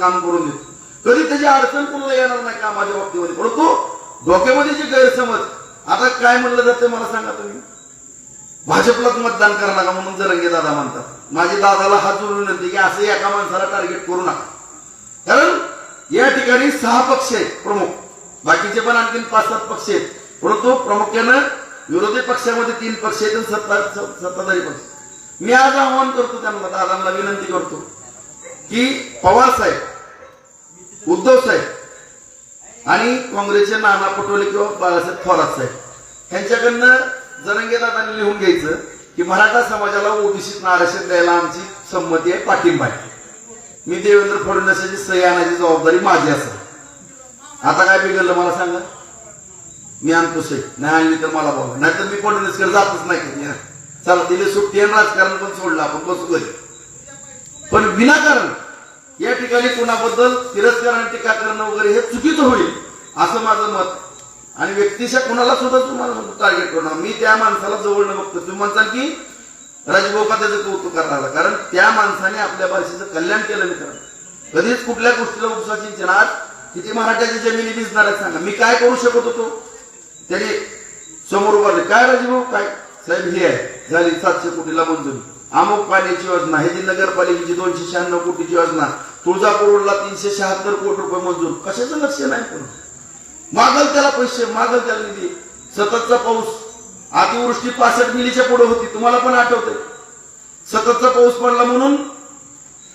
काम करून देतो. कधी त्याची अडचण कोणाला येणार नाही कामाच्या बाबतीमध्ये? परंतु डोक्यामध्ये जे गैरसमज आता काय म्हणलं जातं मला सांगा तुम्ही. भाजपलाच मतदान करा नका म्हणून जरंगे दादा म्हणतात. माझ्या दादाला हात जोडून विनंती की असं एका माणसाला टार्गेट करू नका. कारण या ठिकाणी सहा पक्ष आहेत प्रमुख. बाकीचे पण आणखीन पाच सात पक्ष आहेत. परंतु प्रामुख्यानं विरोधी पक्षामध्ये तीन पक्ष आहेत आणि सत्ता सत्ताधारी पक्ष. मी आज आवाहन करतो त्यांना दादांना विनंती करतो. की पवार साहेब उद्धव साहेब आणि काँग्रेसचे नाना पटोले किंवा बाळासाहेब थोरात साहेब यांच्याकडनं जरंगे दादांनी लिहून घ्यायचं की मराठा समाजाला ओबीसीत आरक्षण द्यायला आमची संमती आहे पाठिंबा आहे. मी देवेंद्र फडणवीसाची सही आणायची जबाबदारी माझी असेल. आता काय बिघडलं मला सांगा? मी आणतो सही. नाही आणली तर मला बघा नाहीतर मी फडणवीसकडे जातच नाही. चला दिले सुट्टी आणि राजकारण पण सोडलं. आपण बसू घरी. पण विनाकारण या ठिकाणी कुणाबद्दल तिरस्कार आणि टीका करणं वगैरे हे चुकीचं होईल असं माझं मत. आणि व्यक्तिशा कुणाला सुद्धा तुम्हाला टार्गेट करणार. मी त्या माणसाला जवळ न बघतो तुम्ही म्हणताल की राजभाऊ का त्याचं कौतुक करणार कारण त्या माणसाने आपल्या भाषेचं कल्याण केलं मित्रांनो. कधीच कुठल्या गोष्टीला उपसा सिंचन आज किती मराठ्याची जमिनी भिजणार आहेत सांगा. मी काय करू शकत होतो? त्याने समोर उभारले. काय राजभाऊ काय? साहेब हे आहे झाली सातशे कोटीला मंजुरी अमुक पाण्याची योजना हे जी नगरपालिकेची दोनशे शहाण्णव कोटीची योजना तुळजापूर रोडला तीनशे शहात्तर कोटी रुपये मंजूर. कशाचं लक्ष नाही पण मागल त्याला पैसे मागल त्याला निधी. सततचा पाऊस. अतिवृष्टी पासष्ट मिलीच्या पुढे होती तुम्हाला पण आठवते सततचा पाऊस पडला म्हणून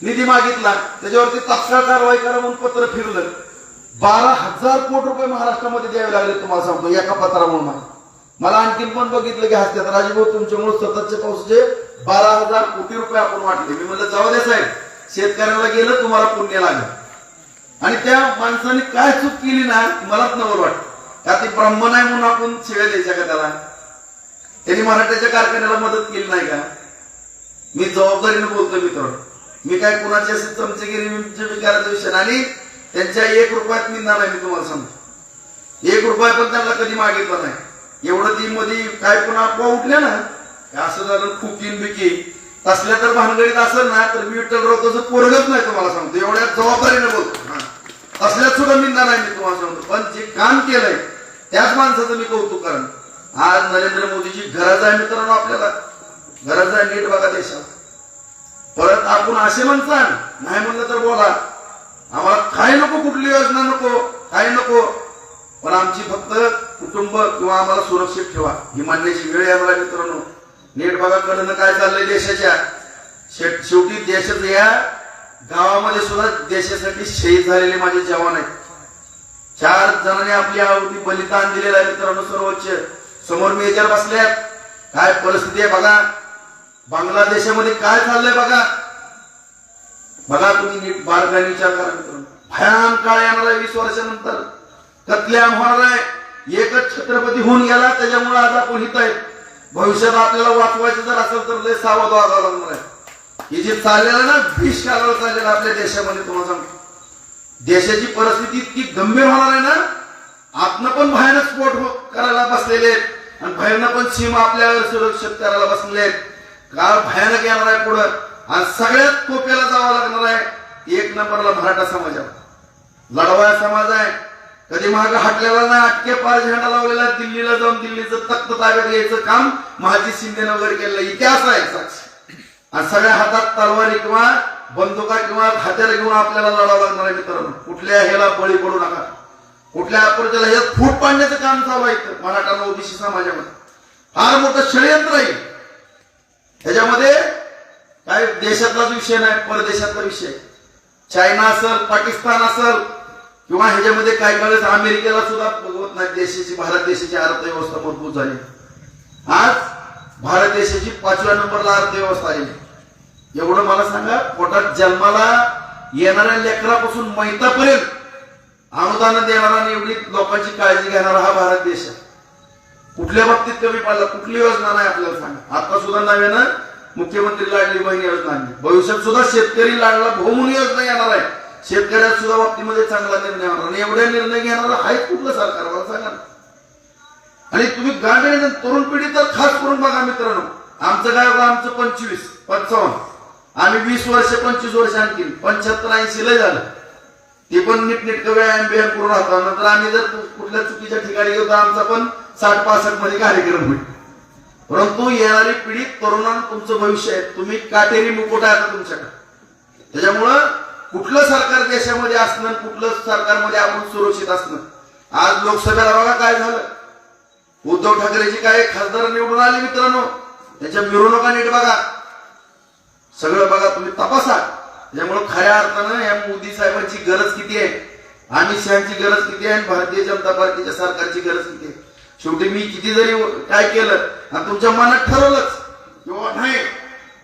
निधी मागितला. त्याच्यावरती तात्काळ कारवाई करा म्हणून पत्र फिरलं. बारा हजार कोटी रुपये महाराष्ट्रामध्ये द्यावे लागले तुम्हाला सांगतो. एका पत्रामुळे मला आणखीन पण बघितलं की हसत्यात. राजभाऊ तुमच्यामुळे स्वतःच्या पावसाचे बारा हजार कोटी रुपये आपण वाटले. मी म्हणलं जाऊ दे साहेब. शेतकऱ्याला गेलं तुम्हाला पुण्य लागलं. आणि त्या माणसाने काय चूक केली ना मलाच नवल वाटत का ती ब्राह्मण आहे म्हणून आपण शिव्या द्यायच्या का त्याला? त्यांनी मराठ्याच्या कारखान्याला मदत केली नाही का? मी जबाबदारीने बोलतो मित्र मी काय कुणाची असेल चमचेगिरी विचारायचा विषय आणि त्यांच्या एक रुपयात निंदा नाही मी तुम्हाला सांगतो. एक रुपया पण त्यांना कधी मागितला नाही. एवढं ती मध्ये काय पुन्हा अफवा उठल्या ना? असं झालं खुकीन बिकी तसल्या तर भानगडीत असेल ना तर मी विठ्ठलराव तसं पोरगच नाही तुम्हाला सांगतो. एवढ्या जबाबदारीने बोलतो. हा. तसल्यात सुद्धा निंदा नाही मी तुम्हाला सांगतो. पण जे काम केलंय त्याच माणसाचं मी कौतुक करण आज नरेंद्र मोदीची गरज आहे मित्रांनो आपल्याला. गरज आहे नीट बघा देशात. परत आपण असे म्हणता नाही म्हणलं तर बोला. आम्हाला काय नको कुठली योजना नको काही नको. पण आमची फक्त कुटुंब किंवा आम्हाला सुरक्षित ठेवा. ही मांडण्याची वेळ आहे मला मित्रांनो. नेट बघा कडनं काय चाललंय देशाच्या. शेट- शेवटी देशात या गावामध्ये सुद्धा देशासाठी शहीद झालेले माझे जवान आहेत. चार जणांनी आपली आहुती बलिदान दिलेलं आहे मित्रांनो सर्वोच्च. समोर मेजर बसल्यात काय परिस्थिती आहे बघा. बांगलादेशामध्ये काय चाललंय बघा. बघा तुम्ही नीट बारकाईने विचार करा मित्रांनो. भयान काळ येणार आहे वीस वर्षानंतर. कतल्याम होणार आहे. एकच छत्रपती होऊन गेला त्याच्यामुळे आज आपण हित आहेत. भविष्यात आपल्याला वाचवायचं जर असेल तर लय सावध व्हावं लागणार आहे हे जे चाललेलं ना भीष कालावर चाललेलं आपल्या देशामध्ये तुम्हाला सांगतो. देशाची परिस्थिती इतकी गंभीर होणार आहे ना आपण पण भयानक स्फोट हो- करायला बसलेले आहेत. आणि भयानक पण सीमा आपल्यावर सुरक्षित करायला बसलेले आहेत. काळ भयानक येणार आहे पुढं. आणि सगळ्यात कोप्याला जावं लागणार आहे एक नंबरला मराठा आहे लढवाया समाज आहे. कधी माग हटलेला नाही अटके पार झेंडा लावलेला दिल्लीला जाऊन दिल्लीचं तख्त ताब्यात घ्यायचं काम महाजी शिंदेनं वगैरे केलेलं. इतिहास आहे साक्षी आणि सगळ्या हातात तलवारी किंवा बंदुका किंवा हत्यार घेऊन आपल्याला लढावं लागणार आहे मित्रांनो. कुठल्या ह्याला बळी पडू नका. कुठल्या अपरच्याला ह्यात फूट पाडण्याचं काम चालू आहे इथं मराठा ओबीसी समाजामध्ये. फार मोठं षडयंत्र आहे. त्याच्यामध्ये काय देशातलाच विषय नाही परदेशातला विषय. चायना असेल पाकिस्तान असेल किंवा ह्याच्यामध्ये काय करायचं? अमेरिकेला सुद्धा बघवत नाही. देशाची भारत देशाची अर्थव्यवस्था मजबूत झाली. आज भारत देशाची पाचव्या नंबरला अर्थव्यवस्था आली. एवढं मला सांगा पोटात जन्माला येणाऱ्या लेकरापासून मैतापर्यंत अनुदान देणारा एवढी लोकांची काळजी घेणारा हा भारत देश आहे. कुठल्या बाबतीत कमी पडला? कुठली योजना नाही आपल्याला सांगा. आता सुद्धा नव्यानं मुख्यमंत्री लाडली बहीण योजना आणली. भविष्यात सुद्धा शेतकरी लाडला बहुमुनी योजना येणार आहे. शेतकऱ्या सुद्धा बाबतीमध्ये चांगला निर्णय होणार आणि एवढे निर्णय घेणारा हाय कुठलं सरकार मला सांगा ना. आणि तुम्ही गांडे तरुण पिढी तर खास करून बघा मित्रांनो. आमचं काय होतं आमचं पंचवीस पंचावन्न आम्ही वीस वर्ष पंचवीस वर्ष आणखी. पंच्याहत्तर ऐंशी लय झालं. ते पण नीटनेटकं व्यायाम बियाम करून राहतो. नंतर आम्ही जर कुठल्या चुकीच्या ठिकाणी गेलो तर आमचा पण साठ पासष्टमध्ये कार्यक्रम होईल. परंतु येणारी पिढी तरुणांना तुमचं भविष्य आहे. तुम्ही काटेरी मुकुट आहे तुमच्याकडे. त्याच्यामुळं कुठलं सरकार देशामध्ये असणं कुठलं सरकारमध्ये आपण सुरक्षित असणं? आज लोकसभेला बघा काय झालं. उद्धव ठाकरेची काय खासदार निवडून आले मित्रांनो? त्याच्या मिरवणुका नीट बघा. सगळं बघा तुम्ही तपासा. त्यामुळे खऱ्या अर्थानं या मोदी साहेबांची गरज किती आहे? अमित शहाची गरज किती आहे? आणि भारतीय जनता पार्टीच्या सरकारची गरज किती आहे? शेवटी मी किती जरी काय केलं? आणि तुमच्या मनात ठरवलंच. किंवा नाही.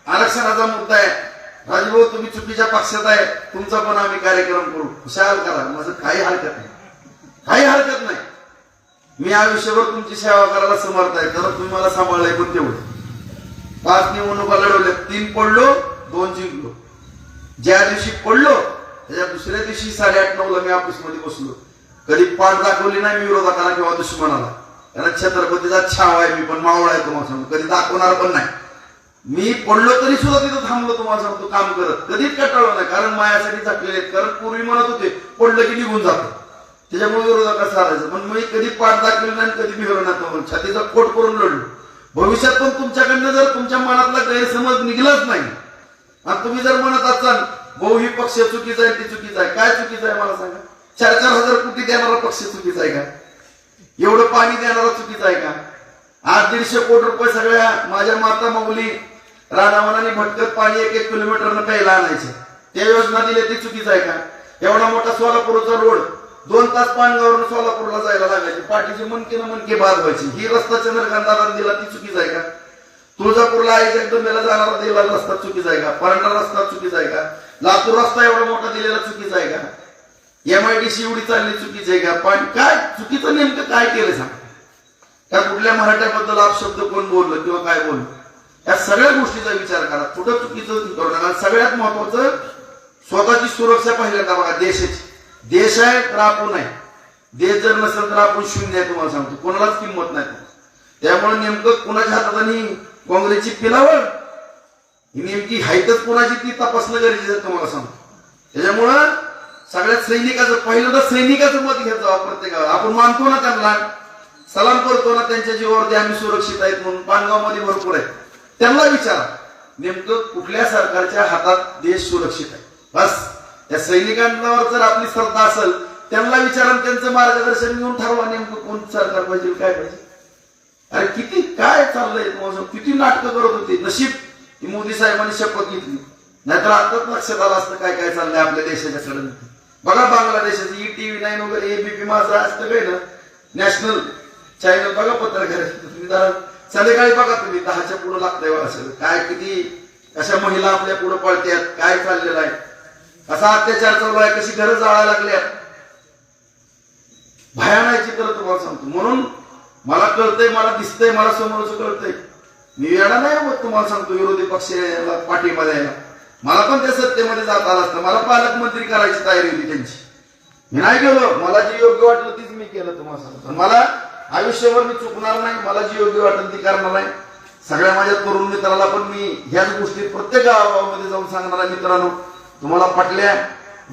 आरक्षणाचा मुद्दा आहे. राजभाऊ हो, तुम्ही चुकीच्या पक्षात आहे. तुमचा पण आम्ही कार्यक्रम करू. खुशाल करा. माझं काही हरकत नाही. काही हरकत नाही. मी आयुष्यभर तुमची सेवा करायला समर्थ आहे. तर तुम्ही मला सांभाळलंय पण तेवढं. पाच निवडणुका लढवल्या. तीन पडलो दोन जिंकलो. ज्या दिवशी पडलो त्याच्या दुसऱ्या दिवशी साडेआठ नऊला मी ऑफिसमध्ये बसलो. कधी पाठ दाखवली नाही मी विरोधकाला किंवा दुश्मनाला. कारण छत्रपतीचा छाव आहे. मी पण मावळा आहे तुम्हाला सांगतो. कधी दाखवणार पण नाही. मी पडलो तरी सुद्धा तिथं थांबलो तुम्हाला सांगतो काम करत. कधीच कटाळलो नाही कारण मायासाठी झाकलेले आहेत. कारण पूर्वी म्हणत होते पडलं की निघून जातो. त्याच्यामुळे विरोधात कसं आलायचं पण मी कधी पाठ दाखवले नाही आणि कधी मी नाही छातीचा कोट करून लढलो. भविष्यात पण तुमच्याकडनं जर तुमच्या मनातला गैरसमज निघलाच नाही आणि तुम्ही जर म्हणत असाल भाऊ ही पक्ष चुकीचा आहे ती चुकीचा आहे. काय चुकीचं आहे मला सांगा? चार चार हजार कोटी देणारा पक्ष चुकीचा आहे का? एवढं पाणी देणारा चुकीचा आहे का? आज दीडशे कोटी रुपये सगळ्या माझ्या माता माऊली राणावनाने भटकत पाणी एक एक किलोमीटरनं प्यायला आणायचे. त्या योजना दिल्या ती चुकीचं आहे का? एवढा मोठा सोलापूरचा रोड दोन तास पाणगावरून सोलापूरला जायला लागायचे. पाठीची मनके न मनके बाद व्हायची. ही रस्ता चंद्रकांत दिला ती चुकीच आहे का? तुळजापूरला आई जगदंबेला जाणारा दिला रस्ता चुकीचा आहे का? परंडा रस्ता चुकीचा आहे का? लातूर रस्ता एवढा मोठा दिलेला चुकीचा आहे का? एमआयडीसी एवढी चालली चुकीची आहे का? पण काय चुकीचं नेमकं काय केलं सांग? त्या कुठल्या मराठ्याबद्दल अपशब्द कोण बोललं किंवा काय बोललं? या सगळ्या गोष्टीचा विचार करा. कुठं चुकीचं करू नका. सगळ्यात महत्वाचं स्वतःची सुरक्षा पहिल्यांदा बघा देशाची. देश आहे तर आपण आहे देश जर नसेल तर आपण शून्य आहे तुम्हाला सांगतो. कोणालाच किंमत नाही. त्यामुळे नेमकं कुणाच्या हातात आणि काँग्रेसची पिलावळ? ही नेमकी हायतच कोणाची ती तपासणं गरजेचं आहे तुम्हाला सांगतो. त्याच्यामुळं सगळ्यात सैनिकाचं पहिलं तर सैनिकाचं मत घेत जावा हो प्रत्येकाला. आपण मानतो ना त्यांना. सलाम करतो ना त्यांच्या जीवावरती आम्ही सुरक्षित आहेत म्हणून. पानगावमध्ये भरपूर आहे त्यांना विचारा. नेमकं कुठल्या सरकारच्या हातात देश सुरक्षित आहे? बस. त्या सैनिकांवर जर आपली श्रद्धा असेल त्यांना विचारा आणि त्यांचं मार्गदर्शन घेऊन ठरवा नेमकं कोण सरकार पाहिजे काय पाहिजे. अरे किती काय चाललंय मोसम किती नाटकं करत होते? नशीब. मोदी साहेबांनी शपथ घेतली. नाहीतर आताच लक्षात आलं असतं काय काय चाललंय आपल्या देशाच्या सडन बघा बांगलादेशाचं ई टीव्ही नाईन वगैरे एबीपी माझं असतं काय ना? नॅशनल चॅनल बघा पत्रकार तुम्ही जरा संध्याकाळी बघा तुम्ही दहाच्या पुढे लागतंय बघा सगळं. काय किती कशा महिला आपल्या पुढे पळतात काय चाललेलं आहे? कसा अत्याचार चालू आहे कशी घरं जाळायला लागल्यात? भयानाची चित्र तुम्हाला सांगतो. म्हणून मला कळतंय मला दिसतंय मला समोरच कळतंय. मी येणार नाही होत तुम्हाला सांगतो विरोधी पक्षाला पाठिंबा द्यायला. मला पण त्या सत्तेमध्ये जात आलं असतं. मला पालकमंत्री करायची तयारी होती त्यांची. मी नाही गेलो. मला जे योग्य वाटलं तीच मी केलं तुम्हाला सांगतो. मला आयुष्यभर मी चुकणार नाही मला जी योग्य वाटेल ती करणार नाही. सगळ्या माझ्या तरुण मित्राला पण मी ह्याच गोष्टी प्रत्येक गावामध्ये जाऊन सांगणार आहे मित्रांनो. तुम्हाला पटल्या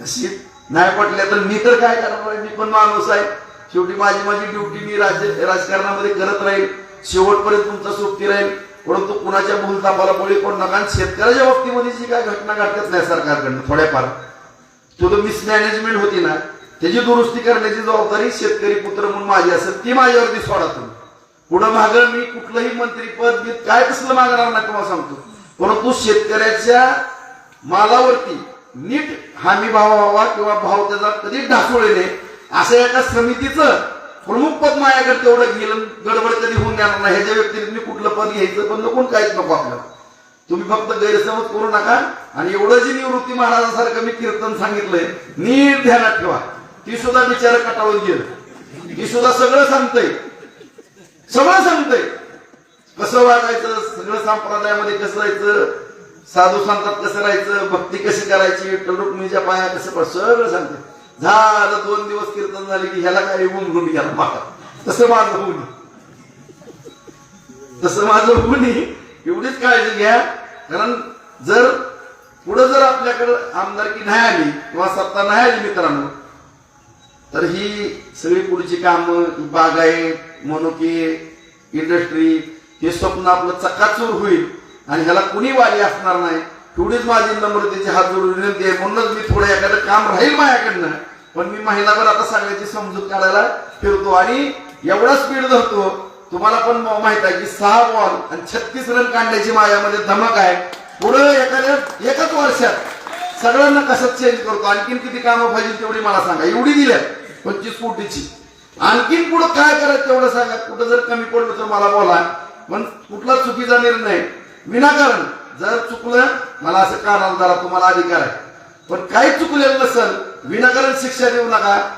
नशीब नाही पटल्या तर मी तर काय करणार आहे? मी पण माणूस आहे. शेवटी माझी माझी ड्युटी मी राज्य राजकारणामध्ये करत राहील. शेवटपर्यंत तुमचा सोबती राहील. परंतु कुणाच्या भूलतापाला बळी कोण नका शेतकऱ्याच्या बाबतीमध्ये जी काय घटना घडतात नाही सरकारकडनं थोड्याफार. तो तो मिसमॅनेजमेंट होती ना. त्याची दुरुस्ती करण्याची जबाबदारी शेतकरी पुत्र म्हणून माझी असेल ती माझ्यावरती सोडा तुम्ही. पुढं माग मी कुठलंही मंत्री पद काय कसलं मागणार ना तुम्हाला सांगतो. परंतु शेतकऱ्याच्या मालावरती नीट हमी भाव व्हावा किंवा भाव त्याचा कधी ढासळले असं एका समितीचं प्रमुख पद माझ्याकडे तेवढं गेलं गडबड कधी होऊन देणार नाही. ह्याच्या व्यक्तीने कुठलं पद घ्यायचं पण कोण काहीच नको आपल्याला. तुम्ही फक्त गैरसमज करू नका आणि एवढं जी निवृत्ती महाराजांसारखं मी कीर्तन सांगितलंय नीट ध्यानात ठेवा. ती सुद्धा बिचार कटाळून गेलं. ती सुद्धा सगळं सांगतंय. सगळं सांगतंय. कसं वागायचं सगळं संप्रदायामध्ये कसं राहायचं साधू सांगतात कसं राहायचं भक्ती कशी करायची विठ्ठल पाया कसं पड सगळं सांगते झालं दोन दिवस कीर्तन झाले की ह्याला काय उमरून घ्या मागा. तसं माझं होऊन तसं माझं होऊन एवढीच काळजी घ्या. कारण जर पुढे जर आपल्याकडे आमदारकी नाही आली किंवा सत्ता नाही आली मित्रांनो तर ही सगळी पुढची कामं बागायत मनुके इंडस्ट्री हे स्वप्न आपलं चकाचूर होईल आणि ह्याला कुणी वाली असणार नाही. तेवढीच माझी नम्रतेची हात जोडून विनंती आहे. म्हणूनच मी थोडं एखादं काम राहील माझ्याकडनं पण मी महिनाभर आता सगळ्याची समजूत काढायला फिरतो आणि एवढा स्पीड धरतो तुम्हाला पण माहीत आहे की सहा बॉल आणि छत्तीस रन काढण्याची माझ्यामध्ये धमक आहे. पुढं एखाद्या एकाच वर्षात सगळ्यांना कसं चेंज करतो? आणखीन किती कामं पाहिजे तेवढी मला सांगा. एवढी दिल्या पंचवीस कोटीची. आणखीन पुढे काय करायचं तेवढं सांगा. कुठं जर कमी पडलं तर मला बोला. पण कुठला चुकीचा निर्णय? विनाकारण. जर चुकलं मला असं कारण जरा तुम्हाला अधिकार आहे. पण काही चुकलेलं नसेल विनाकारण शिक्षा देऊ नका.